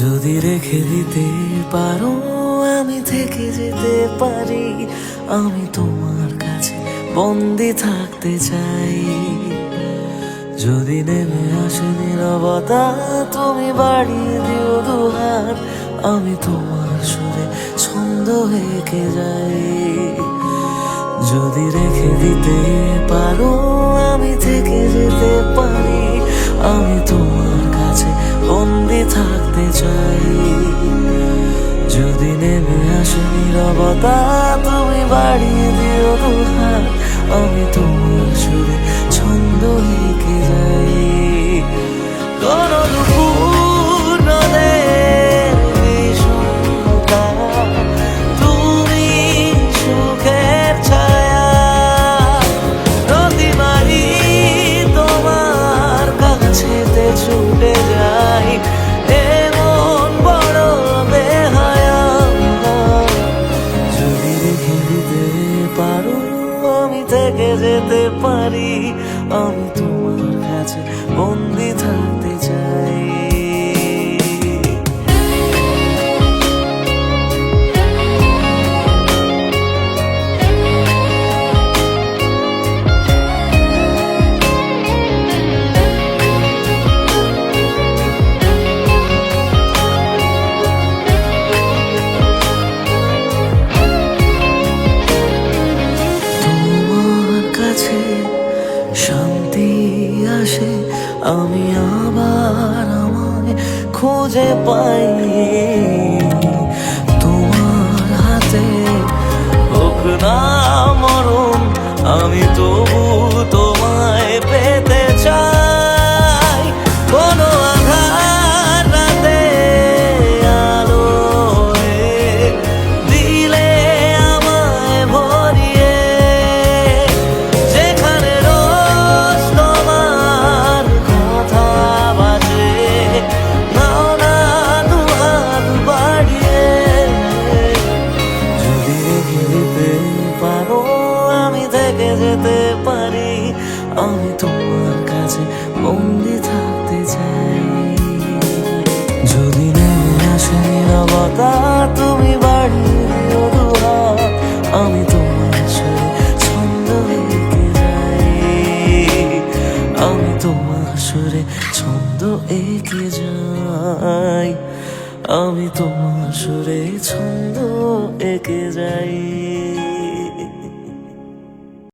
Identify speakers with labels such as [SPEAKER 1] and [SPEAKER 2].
[SPEAKER 1] যদি রেখে দিতে পারো, আমি থেকে যেতে পারি। আমি তোমার কাছে বন্দি থাকতে চাই। যদি নেমে আসে নিরবতা, তুমি বাড়িয়ে দিও দুহাত। আমি তোমার সুরে ছন্দ হেঁকে যাই। যদি রেখে দিতে পারো, আমি থেকে যেতে পারি। নেমে আসে নীরবতা তুমি বাড়িয়ে দিও দুহাত। আমি তোমার যেতে পারি। আমি তোমার কাছে বন্দি থাকতে আসে আমি আবার আমায় খুঁজে পাই থেকে যেতে পারি। আমি তোমার কাছে বন্দি থাকতে চাই। যদি নেমে আসে নীরবতা, তুমি দুহাত আমি তোমার সুরে ছন্দ এঁকে যাই। আমি তোমার সুরে ছন্দ এঁকে যাই। আমি তোমার সুরে ছন্দ এঁকে যাই।